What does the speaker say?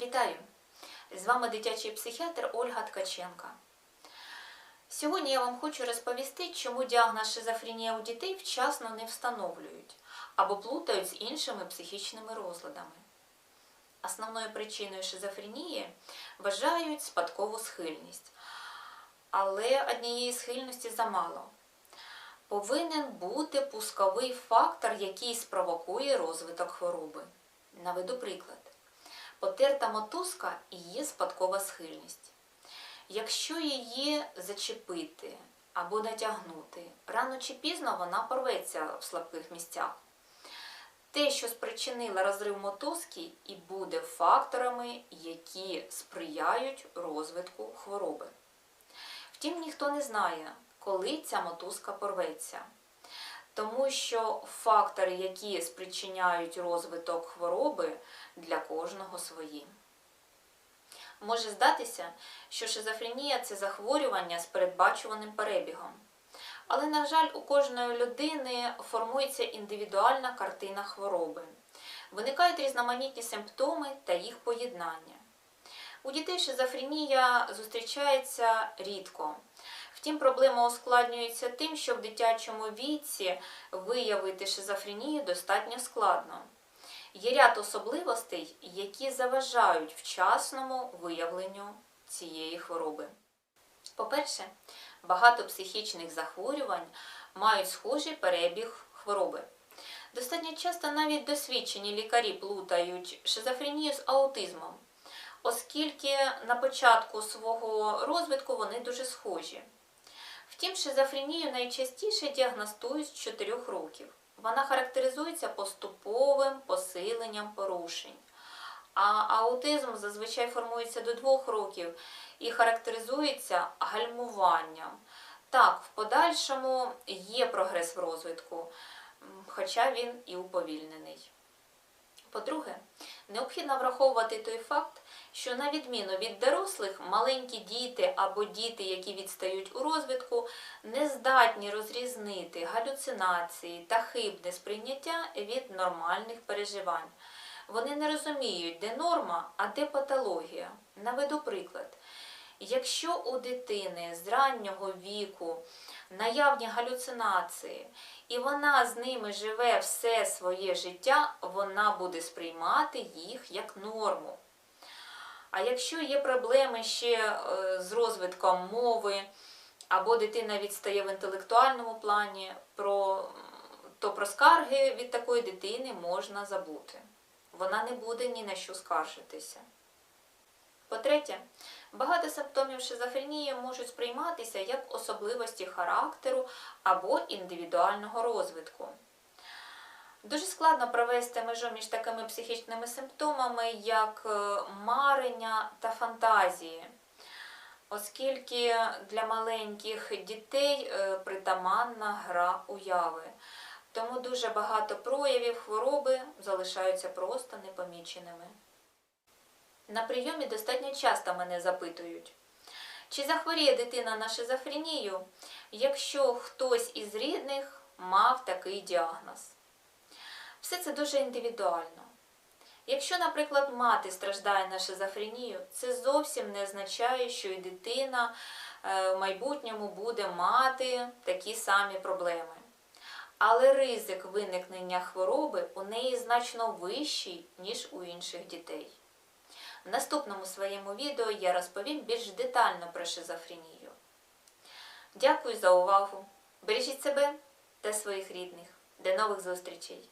Вітаю! З вами дитячий психіатр Ольга Ткаченка. Сьогодні я вам хочу розповісти, чому діагноз шизофренія у дітей вчасно не встановлюють або плутають з іншими психічними розладами. Основною причиною шизофренії вважають спадкову схильність, але однієї схильності замало. Повинен бути пусковий фактор, який спровокує розвиток хвороби. Наведу приклад. Потерта мотузка і є спадкова схильність. Якщо її зачепити або натягнути, рано чи пізно вона порветься в слабких місцях. Те, що спричинило розрив мотузки, і буде факторами, які сприяють розвитку хвороби. Втім, ніхто не знає, коли ця мотузка порветься. Тому що фактори, які спричиняють розвиток хвороби, для кожного свої. Може здатися, що шизофренія це захворювання з передбачуваним перебігом. Але, на жаль, у кожної людини формується індивідуальна картина хвороби. Виникають різноманітні симптоми та їх поєднання. У дітей шизофренія зустрічається рідко. Втім, проблема ускладнюється тим, що в дитячому віці виявити шизофренію достатньо складно. Є ряд особливостей, які заважають вчасному виявленню цієї хвороби. По-перше, багато психічних захворювань мають схожий перебіг хвороби. Достатньо часто навіть досвідчені лікарі плутають шизофренію з аутизмом, оскільки на початку свого розвитку вони дуже схожі. Втім, шизофренію найчастіше діагностують з 4 років. Вона характеризується поступовим посиленням порушень. А аутизм зазвичай формується до 2 років і характеризується гальмуванням. Так, в подальшому є прогрес в розвитку, хоча він і уповільнений. По-друге, необхідно враховувати той факт, що на відміну від дорослих, маленькі діти або діти, які відстають у розвитку, не здатні розрізнити галюцинації та хибне сприйняття від нормальних переживань. Вони не розуміють, де норма, а де патологія. Наведу приклад. Якщо у дитини з раннього віку наявні галюцинації, і вона з ними живе все своє життя, вона буде сприймати їх як норму. А якщо є проблеми ще е, з розвитком мови, або дитина відстає в інтелектуальному плані, то про скарги від такої дитини можна забути. Вона не буде ні на що скаржитися. По-третє, багато симптомів шизофренії можуть сприйматися як особливості характеру або індивідуального розвитку. Дуже складно провести межу між такими психічними симптомами, як е, марення та фантазії, оскільки для маленьких дітей е, притаманна гра уяви. Тому дуже багато проявів хвороби залишаються просто непоміченими. На прийомі достатньо часто мене запитують, чи захворіє дитина на шизофренію, якщо хтось із рідних мав такий діагноз. Все це дуже індивідуально. Якщо, наприклад, мати страждає на шизофренію, це зовсім не означає, що і дитина в майбутньому буде мати такі самі проблеми. Але ризик виникнення хвороби у неї значно вищий, ніж у інших дітей. В наступному своєму відео я розповім більш детально про шизофренію. Дякую за увагу! Бережіть себе та своїх рідних. До нових зустрічей!